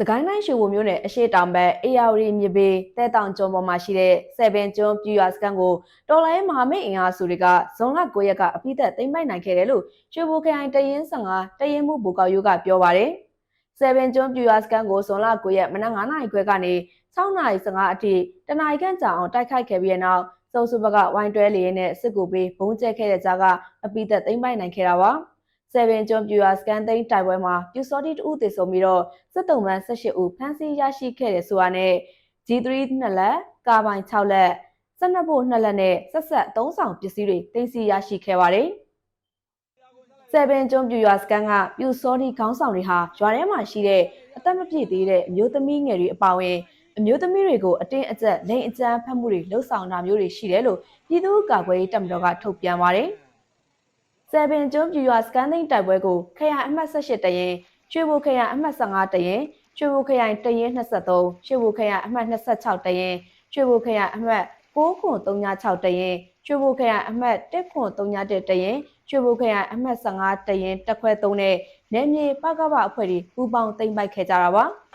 စကိုင်းတိုင်းရွှေဘိုမြို့နယ်အရှိတောင်ဘက်အေယာဝတီမြေပေတဲတောင်ကျွန်းပေါ်မှာရှိတဲ့7ကျွန်းပြူရွာစကန်ကိုတော်လိုင်းမဟာမိတ်အင်အားစုတွေကဇွန်လ9ရက်ကအပိသက်သိမ်းပိုက်နိုင်ခဲ့တယ်လို့ရွှေဘိုခရိုင်တရင်15တရင်မှုဘူကောက်ရိုးကပြောပါတယ်။7ကျွန်းပြူရွာစကန်ကိုဇွန်လ9ရက်မနက်9:00နာရီခွဲကနေ6:15အထိတနင်္လာရီခန့်ကြာအောင်တိုက်ခိုက်ခဲ့ပြီးတဲ့နောက်စုံစုဘကဝိုင်းတွဲလေရင်နဲ့စစ်ကူပေးဘုံကျဲခဲ့တဲ့ကြားကအပိသက်သိမ်းပိုက်နိုင်ခဲ့တာပါ။ 7ကျွန်းပြူရွာစကန်သိန်းတိုက်ပွဲမှာပြူစောတိတဦးသေဆုံးပြီးတော့စစ်တုံးပန်း18ဦးဖမ်းဆီးရရှိခဲ့တယ်ဆိုတာနဲ့ G3 နှစ်လက်ကာပိုင်6လက်12ဖို့2လက်နဲ့ဆက်ဆက်3ဆောင်ပစ္စည်းတွေတင်စီရရှိခဲ့ပါတယ်။7ကျွန်းပြူရွာစကန်ကပြူစောတိခေါင်းဆောင်တွေဟာရွာထဲမှာရှိတဲ့အသက်မပြည့်သေးတဲ့အမျိုးသမီးငယ်တွေအပါအဝင်အမျိုးသမီးတွေကိုအတင်းအကျပ်လိန်အကြမ်းဖက်မှုတွေလှုပ်ဆောင်တာမျိုးတွေရှိတယ်လို့ပြည်သူ့ကာကွယ်ရေးတပ်မတော်ကထုတ်ပြန်ပါတယ်။ ဆယ်ပင်ကျွန်းပြူရွာစကန်သိန်းတိုက်ပွဲကိုခရိုင်အမှတ်18တရင်ရွှေဘိုခရိုင်အမှတ်15တရင်ရွှေဘိုခရိုင်တရင်23ရွှေဘိုခရိုင်အမှတ်26တရင်ရွှေဘိုခရိုင်အမှတ်6ခွန်36တရင်ရွှေဘိုခရိုင်အမှတ်1ခွန်31တရင်ရွှေဘိုခရိုင်အမှတ်15တရင်တက်ခွဲ3နဲ့နယ်မြေပကပအဖွဲ့တွေပူးပေါင်းသိမ်းပိုက်ခဲ့ကြတာပါ။